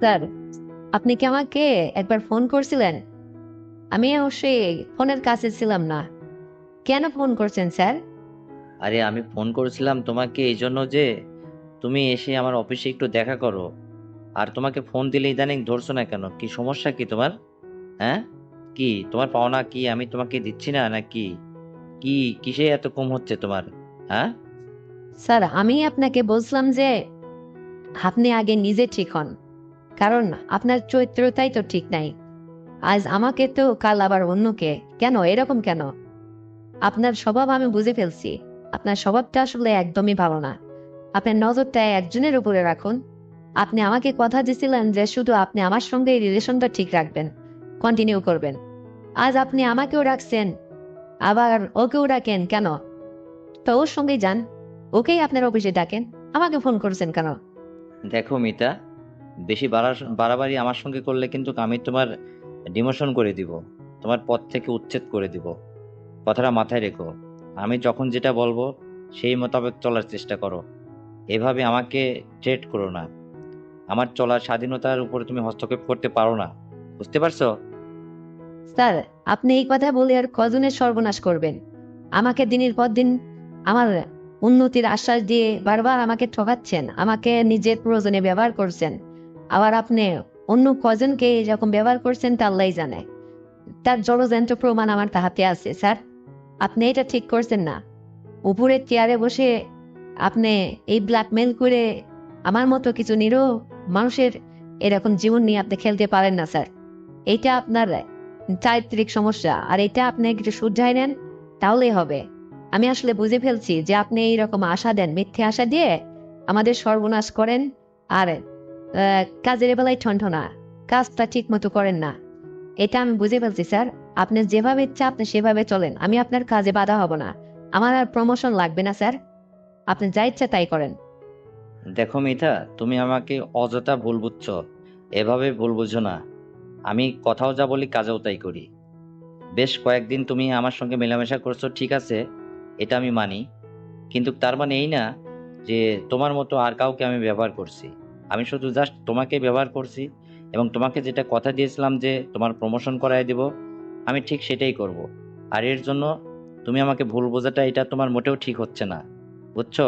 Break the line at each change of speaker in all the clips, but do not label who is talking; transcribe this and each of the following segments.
Sir আপনি কি আমাকে একবার ফোন করছিলেন? আমি অবশ্যই ফোনের কাছে ছিলাম না। কেন ফোন করছেন স্যার?
আরে আমি ফোন করেছিলাম তোমাকে এই জন্য যে তুমি এসে আমার অফিসে একটু দেখা করো। আর তোমাকে ফোন দিলে ইদানিং ধরছো না কেন? কি সমস্যা কি তোমার? হ্যাঁ? কি? তোমার পাওনা কি? আমি তোমাকে দিচ্ছি না না কি কি কিসে এত কম হচ্ছে তোমার? হ্যাঁ?
স্যার আমি আপনাকে বলছিলাম যে আপনি আগে নিজে ঠিক হন। কারণ আপনার চরিত্রটাই তো ঠিক নাই। আজ আমাকে তো কাল আবার অন্যকে। কেন? এরকম কেন? আপনার স্বভাব আমি বুঝে ফেলছি। আপনার স্বভাবটা আসলে একদমই ভালো না। আপনার নজরটা একজনের উপরে রাখুন। আপনি আমাকে কথা দিয়েছিলেন যে শুধু আপনি আমার সঙ্গে এই রিলেশনটা ঠিক রাখবেন কন্টিনিউ করবেন। আজ আপনি আমাকেও রাখছেন, আবার ওকেও ডাকেন কেন? তো ওর সঙ্গেই যান। ওকেই আপনার অফিসে ডাকেন। আমাকে ফোন করছেন কেন?
দেখো মিতা বেশি বাড়া বাড়াবাড়ি আমার সঙ্গে করলে কিন্তু আমি তোমার ডিমোশন করে দিব, তোমার পথ থেকে উচ্ছেদ করে দিব। কথাটা মাথায় রেখো, আমি যখন যেটা বলব সেই মোতাবেক চলার চেষ্টা করো। এভাবে আমাকে ট্রেড করো না। আমার চলার স্বাধীনতার উপরে তুমি হস্তক্ষেপ করতে পারো না। বুঝতে পারছ?
স্যার, আপনি এই কথা বলে আর কজনের সর্বনাশ করবেন? আমাকে দিনের পর দিন আমার উন্নতির আশ্বাস দিয়ে বারবার আমাকে ঠকাচ্ছেন, আমাকে নিজের প্রয়োজনে ব্যবহার করছেন। আবার আপনি অন্য কজনকে এরকম ব্যবহার করছেন, তা আল্লাহ জানে। তার জলযন্ত্র প্রমাণ আমার তাহাতে আছে, স্যার। আপনি এটা ঠিক করছেন না। উপরের চেয়ারে বসে আপনি এই ব্ল্যাকমেল করে আমার মতো কিছু নিরো মানুষের এরকম জীবন নিয়ে আপনি খেলতে পারেন না, স্যার। এইটা আপনার চারিত্রিক সমস্যা। আর এটা আপনি একটু শুধরাই নেন, তাহলেই হবে। আমি আসলে বুঝে ফেলছি যে আপনি এইরকম আশা দেন, মিথ্যে আশা দিয়ে আমাদের সর্বনাশ করেন। আর কাজের বেলায় ঠনঠনা। কাজটা ঠিক মতো করেন না। এটা আমি বুঝে ফেলছি, স্যার। আপনি যেভাবে ইচ্ছা, আপনি সেভাবে চলেন। আমি আপনার কাজে বাধা হব না। আমার আর প্রমোশন লাগবে না, স্যার। আপনি যা ইচ্ছা তাই করেন।
দেখো মিতা, তুমি আমাকে অযথা ভুল বুঝছ। এভাবে ভুল বুঝো না। আমি কথাও যা বলি, কাজেও তাই করি। বেশ কয়েকদিন তুমি আমার সঙ্গে মেলামেশা করছ, ঠিক আছে? এটা আমি মানি। কিন্তু তার মানে এই না যে তোমার মতো আর কাউকে আমি ব্যবহার করছি। আমি শুধু জাস্ট তোমাকে ব্যবহার করছি এবং তোমাকে যেটা কথা দিয়েছিলাম যে তোমার প্রমোশন করাই দেব, আমি ঠিক সেটাই করব। আর এর জন্য তুমি আমাকে ভুল বোঝাটা, এটা তোমার মোটেও ঠিক হচ্ছে না। বুঝছ?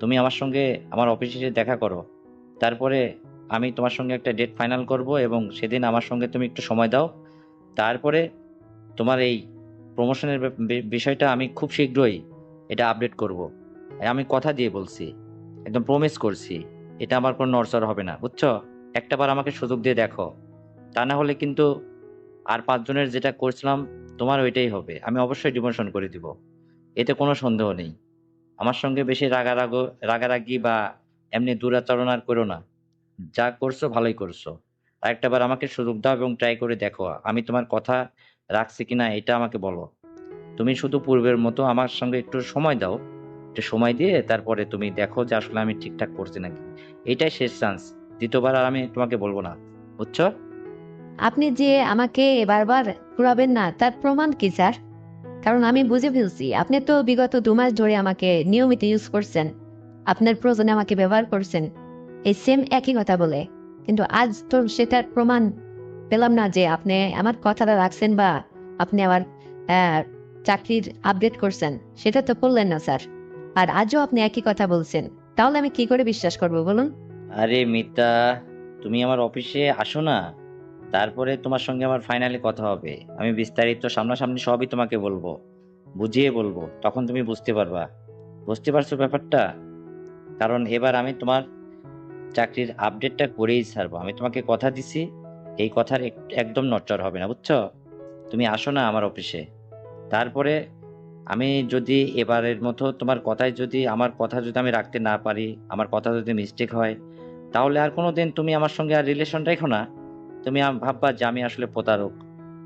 তুমি আমার সঙ্গে আমার অফিসে দেখা করো। তারপরে আমি তোমার সঙ্গে একটা ডেট ফাইনাল করব এবং সেদিন আমার সঙ্গে তুমি একটু সময় দাও। তারপরে তোমার এই প্রমোশনের বিষয়টা আমি খুব শীঘ্রই এটা আপডেট করব। আমি কথা দিয়ে বলছি, একদম প্রমিস করছি। এটা আমার কোনো নড়চড় হবে না, বুঝছ? একটাবার আমাকে সুযোগ দিয়ে দেখো। তা না হলে কিন্তু আর পাঁচজনের যেটা করছিলাম, তোমার ওইটাই হবে। আমি অবশ্যই ডিমোশন করে দিব। এতে কোনো সন্দেহ নেই। আমার সঙ্গে বেশি রাগারাগ, রাগারাগি বা এমনি দূরাচরণ আর করো না। যা করছ ভালোই করছ। আর একটাবার আমাকে সুযোগ দাও এবং ট্রাই করে দেখো, আমি তোমার কথা রাখছি কিনা এটা আমাকে বলো। তুমি শুধু পূর্বের মতো আমার সঙ্গে একটু সময় দাও। একটু সময় দিয়ে তারপরে তুমি দেখো যে আসলে আমি ঠিকঠাক করছি নাকি। এইটাই শেষ চান্স দ্বিতীয়বার আর আমি তোমাকে বলব না। বুঝছ?
আপনি যে আমাকে বারবার ঘুরাবেন না, তার প্রমাণ কি, স্যার? কারণ আমি বুঝে ফেলছি, আপনি তো বিগত দু মাস ধরে আমাকে নিয়মিত ইউজ করছেন। আপনার প্রয়োজনে আমাকে ব্যবহার করছেন। এই সেম একই কথা বলে। কিন্তু আজ তো সেটার প্রমাণ পেলাম না যে আপনি আমার কথাটা রাখছেন বা আপনি আমার চাকরির আপডেট করছেন। সেটা তো করলেন না, স্যার। আর আজও আপনি একই কথা বলছেন। তাহলে আমি কি করে বিশ্বাস করব বলুন?
আরে মিতা, তুমি আমার অফিসে আসো না। তারপরে তোমার সঙ্গে আমার ফাইনালি কথা হবে। আমি বিস্তারিত সামনাসামনি সবই তোমাকে বলব। বুঝিয়ে বলব, তখন তুমি বুঝতে পারবা। বুঝতে পারছ ব্যাপারটা? কারণ এবার আমি তোমার চাকরির আপডেটটা করেই ছাড়বো। আমি তোমাকে কথা দিছি, এই কথার এক- একদম নচ্চর হবে না, বুঝছ? তুমি আসো না আমার অফিসে। তারপরে আমি যদি এবারের মতো তোমার কথায় যদি, আমার কথা যদি আমি রাখতে না পারি, আমার কথা যদি মিস্টেক হয়, তাহলে আর কোনো দিন তুমি আমার সঙ্গে আর রিলেশন রেখো না। তুমি ভাববা যে আমি আসলে প্রতারক,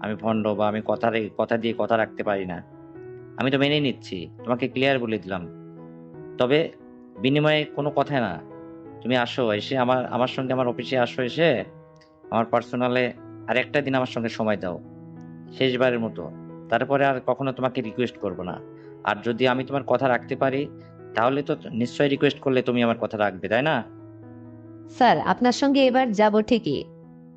আমি ভণ্ড বা আমি কথা কথা দিয়ে কথা রাখতে পারি না। আমি তো মেনেই নিচ্ছি, তোমাকে ক্লিয়ার বলে দিলাম। তবে বিনিময়ে কোনো কথা না। তুমি আসো, এসে আমার আমার সঙ্গে আমার অফিসে আসো এসে, আমার পার্সোনালে আর একটা দিন আমার সঙ্গে সময় দাও। শেষবারের মতো। তারপরে আর কখনো তোমাকে রিকোয়েস্ট করব না। আর যদি আমি তোমার কথা রাখতে পারি তাহলে তো নিশ্চয়ই রিকোয়েস্ট করলে তুমি আমার কথা রাখবে তাই না?
স্যার আপনার সঙ্গে এবার যাব ঠিকই।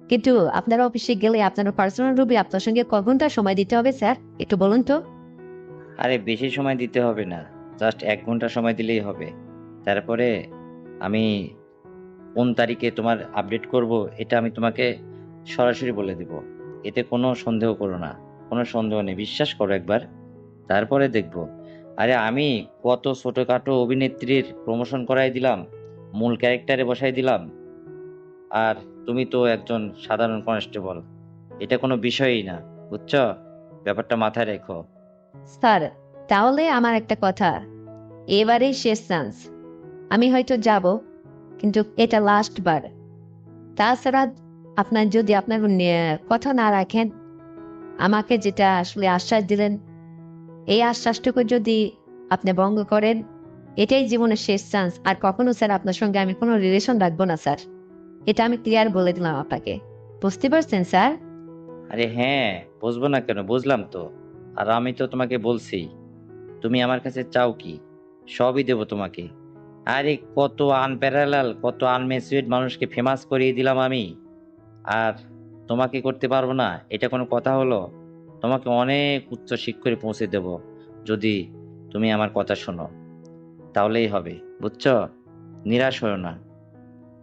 কিন্তু আপনার অফিসে গেলে আপনার পার্সোনাল রূপে আপনার সঙ্গে ক ঘণ্টা সময় দিতে হবে স্যার? একটু বলুন তো।
আরে বেশি সময় দিতে হবে না। জাস্ট এক ঘণ্টা সময় দিলেই হবে। তারপরে আমি কোন তারিখে তোমার আপডেট করব এটা আমি তোমাকে সরাসরি বলে দেব। এতে কোনো সন্দেহ করো না। কোনো সন্দেহ নেই, বিশ্বাস করো একবার। তারপরে দেখব। আরে আমি কত ছোটোখাটো অভিনেত্রীর প্রমোশন করাই দিলাম, মূল ক্যারেক্টারে বসাই দিলাম। আর তুমি তো একজন সাধারণ কনস্টেবল এটা কোনো বিষয়ই না, বুঝছ? ব্যাপারটা মাথায় রেখো।
স্যার, তাহলে আমার একটা কথা। এবারেই শেষ চান্স আমি হয়তো যাব, কিন্তু এটা লাস্ট বার। তাছাড়া আপনার যদি আপনার কথা না রাখেন আমাকে যেটা আসলে আশ্বাস দিলেন, এই আশ্বাসটুকু যদি আপনি ভঙ্গ করেন, এটাই জীবনের শেষ চান্স আর কখনো স্যার, আপনার সঙ্গে আমি কোনো রিলেশন রাখব না, স্যার। এটা আমি ক্লিয়ার বলে দিলাম আপনাকে। বুঝতে পারছেন, স্যার?
আরে হ্যাঁ বুঝব না কেন? বুঝলাম তো। আর আমি তো তোমাকে বলছি, তুমি আমার কাছে চাও কি? সবই দেবো তোমাকে। আরে কত আনপ্যারালাল কত আনমেসুয়েড মানুষকে ফেমাস করিয়ে দিলাম আমি। আর তোমাকে করতে পারব না, এটা কোনো কথা হলো? তোমাকে অনেক উচ্চ শিক্ষরে পৌঁছে দেব, যদি তুমি আমার কথা শোনো। তাহলেই হবে, বুঝছ? নিরাশ হও না।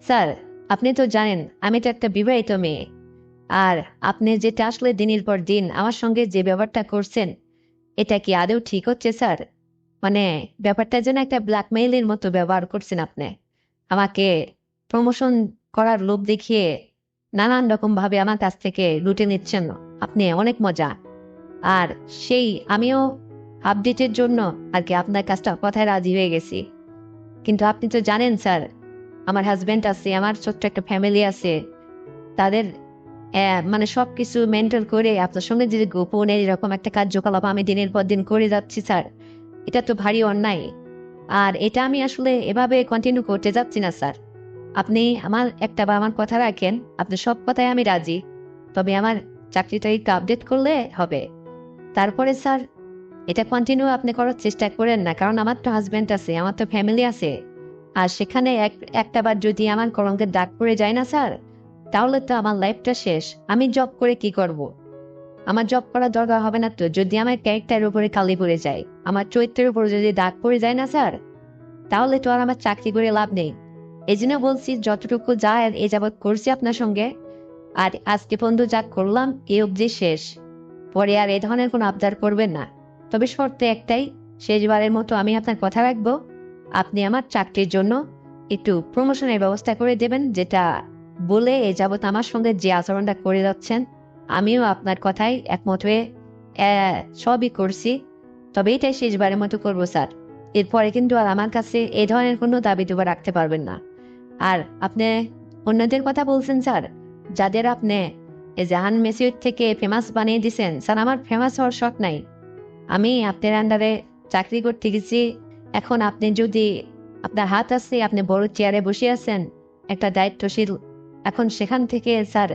স্যার, আপনি তো জানেন, আমি তো একটা বিবাহিত মেয়ে। আর আপনি যেটা আসলে দিনের পর দিন আমার সঙ্গে যে ব্যাপারটা করছেন, এটা কি আদৌ ঠিক হচ্ছে, স্যার? মানে ব্যাপারটা যেন একটা ব্ল্যাকমেইলের মতো ব্যবহার করছেন আপনি। আমাকে প্রমোশন করার লোভ দেখিয়ে নানান রকম ভাবে আমার কাছ থেকে লুটে নিচ্ছেন। আপনি অনেক মজা। আর সেই আমিও আপডেটের জন্য আর কি আপনার কাজটা কথায় রাজি হয়ে গেছি। কিন্তু আপনি তো জানেন স্যার, আমার হাজবেন্ড আছে, আমার ছোট্ট একটা ফ্যামিলি আছে। তাদের মানে সবকিছু মেনটেন করে আপনার সঙ্গে যে গোপনে এরকম একটা কার্যকলাপ আমি দিনের পর দিন করে যাচ্ছি স্যার, এটা তো ভারী অন্যায়। আর এটা আমি আসলে এভাবে কন্টিনিউ করতে যাচ্ছি না স্যার। আপনি আমার একটা বা আমার কথা রাখেন, আপনি সব কথায় আমি রাজি। তবে আমার চাকরিটা একটু আপডেট করলে হবে। তারপরে স্যার, এটা কন্টিনিউ আপনি করার চেষ্টা করেন না, কারণ আমার তো হাজবেন্ড আছে, আমার তো ফ্যামিলি আছে। আর সেখানে এক, একটা বার যদি আমার কলঙ্কের ডাক পড়ে যায় না স্যার, তাহলে তো আমার লাইফটা শেষ। আমি জব করে কি করব। আমার জব করার দরকার হবে না তো, যদি আমার ক্যারেক্টারের উপরে কালি পড়ে যায়, আমার চরিত্রের উপরে যদি ডাক পড়ে যায় না স্যার, তাহলে তো আর আমার চাকরি করে লাভ নেই। এই জন্য বলছি, যতটুকু যা এ যাবৎ করছি আপনার সঙ্গে, আর আজকে পর্যন্ত যা করলাম, এ অবধি শেষ। পরে আর এ ধরনের কোনো আবদার করবেন না। তবে শর্তে একটাই, শেষবারের মতো আমি আপনার কথা রাখব। আপনি আমার চাকরির জন্য একটু প্রমোশনের ব্যবস্থা করে দেবেন, যেটা বলে এ যাবৎ আমার সঙ্গে যে আচরণটা করে যাচ্ছেন, আমিও আপনার কথাই একমত হয়ে সবই করছি। তবে এটাই শেষবারের মতো করব, স্যার। এরপরে কিন্তু আর আমার কাছে এ ধরনের কোনো দাবি দুবা রাখতে পারবেন না। আর আপনি অন্যদের কথা বলছেন, স্যার। যাদের আপনি জাহান মেসিউর থেকে ফেমাস বানিয়ে দিছেন, স্যার, আমার ফেমাস হওয়ার শখ নাই। আমি আপনার আন্ডারে চাকরি করতে গেছি। এখন আপনি যদি আপনার হাত আছে, আপনি বড় চেয়ারে বসে আছেন, একটা দায়িত্বশীল। এখন সেখান থেকে, স্যার,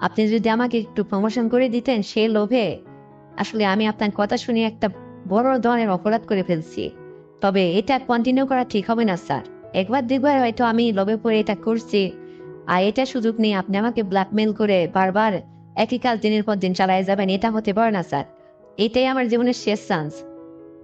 আপনি যদি আমাকে একটু প্রমোশন করে দিতেন, সে লোভে আসলে আমি আপনার কথা শুনে একটা বড় ধরনের অপরাধ করে ফেলছি। তবে এটা কন্টিনিউ করা ঠিক হবে না, স্যার। একবার দুবার হয়তো আমি লোভে পড়ে এটা করছি। আর এটা সুযোগ নিয়ে আপনি আমাকে ব্ল্যাকমেল করে বারবার একই কাজ দিনের পর দিন চালায় যাবেন, এটা হতে পারে না, স্যার। এটাই আমার জীবনের শেষ চান্স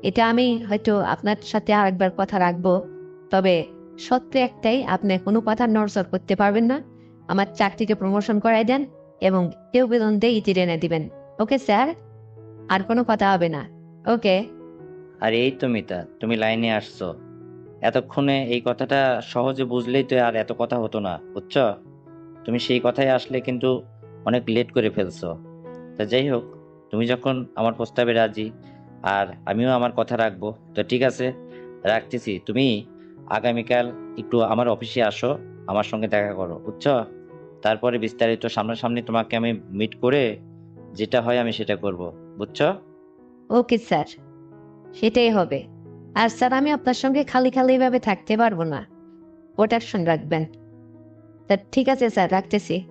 এটা আমি হয়তো আপনার সাথে আরেকবার কথা রাখব। তবে সত্য একটাই, আপনি কোনো কথা নড়চড় করতে পারবেন না। আমার চাকরিকে প্রমোশন করাই দেন এবং কেউ বেতন দিয়ে ইতি এনে দিবেন। ওকে, স্যার? আর কোনো কথা হবে না। ওকে।
আর, এই তো মিতা, তুমি লাইনে আসছো। এতক্ষণে এই কথাটা সহজে বুঝলেই তো আর এত কথা হতো না, বুঝছ? তুমি সেই কথায় আসলে কিন্তু অনেক লেট করে ফেলছো। তা যাই হোক, তুমি যখন আমার প্রস্তাবে রাজি আর আমিও আমার কথা রাখব, তো ঠিক আছে, রাখতেছি। তুমি আগামীকাল একটু আমার অফিসে আসো, আমার সঙ্গে দেখা করো, বুঝছ? তারপরে বিস্তারিত সামনাসামনি তোমাকে আমি মিট করে যেটা হয় আমি সেটা করব, বুঝছ?
ওকে স্যার, সেটাই হবে। আর স্যার আমি আপনার সঙ্গে খালি খালি ভাবে থাকতে পারব না। প্রোটেকশন রাখবেন। তা ঠিক আছে স্যার রাখতেছি।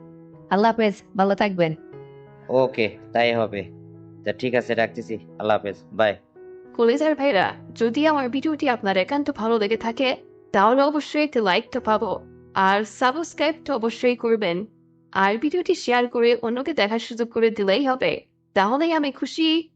আল্লাহ হাফেজ ভালো থাকবেন।
ওকে তাই হবে। তা ঠিক আছে রাখতেছি। আল্লাহ হাফেজ বাই।
কলেজার ভাইরা যদি আমার ভিডিওটি আপনার একান্ত ভালো লেগে থাকে তাহলে অবশ্যই একটি লাইক তো পাবো। আর সাবস্ক্রাইব তো অবশ্যই করবেন। আর ভিডিওটি শেয়ার করে অন্যকে দেখার সুযোগ করে দিলেই হবে। তাহলেই আমি খুশি।